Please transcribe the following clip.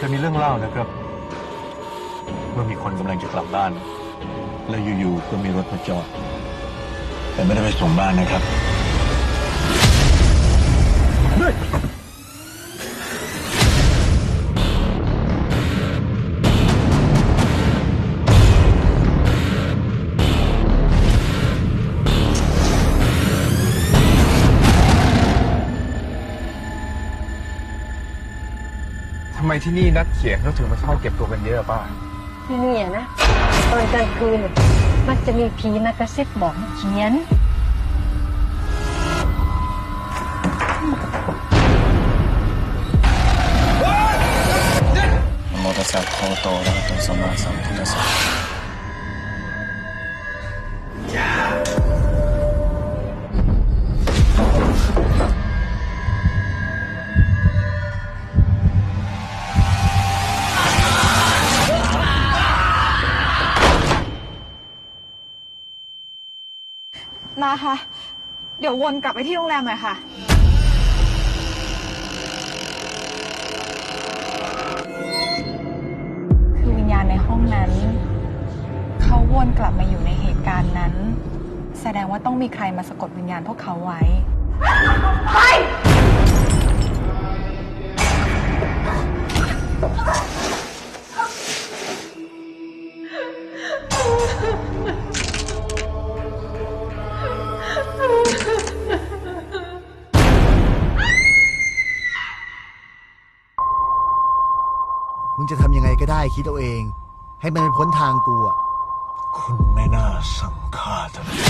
เคยมีเรื่องเล่านะครับว่ามีคนกำลังจะกลับบ้าน แล้วอยู่ๆก็มีรถมาจอด แต่ไม่ได้ไปส่งบ้านนะครับ ทำไมที่นี่นักเขียนเขาถึงมาเข้าเก็บตัวกันเยอะป้า ที่นี่อะนะตอนกลางคืนน่ะมักจะมีผีมากระซิบบอกให้เขียน นะโมตัสสะภะคะวะโตอะระหะโตสัมมาสัมพุทธัสสะ นาคะ เดี๋ยววนกลับไปที่โรงแรมหน่อยค่ะ คือวิญญาณในห้องนั้น เขาวนกลับมาอยู่ในเหตุการณ์นั้น แสดงว่าต้องมีใครมาสะกดวิญญาณพวกเขาไว้ มึงจะทำยังไงก็ได้คิดเอาเอง ให้มันพ้นทางกูอะ คุณไม่น่าสั่งฆ่าทำไม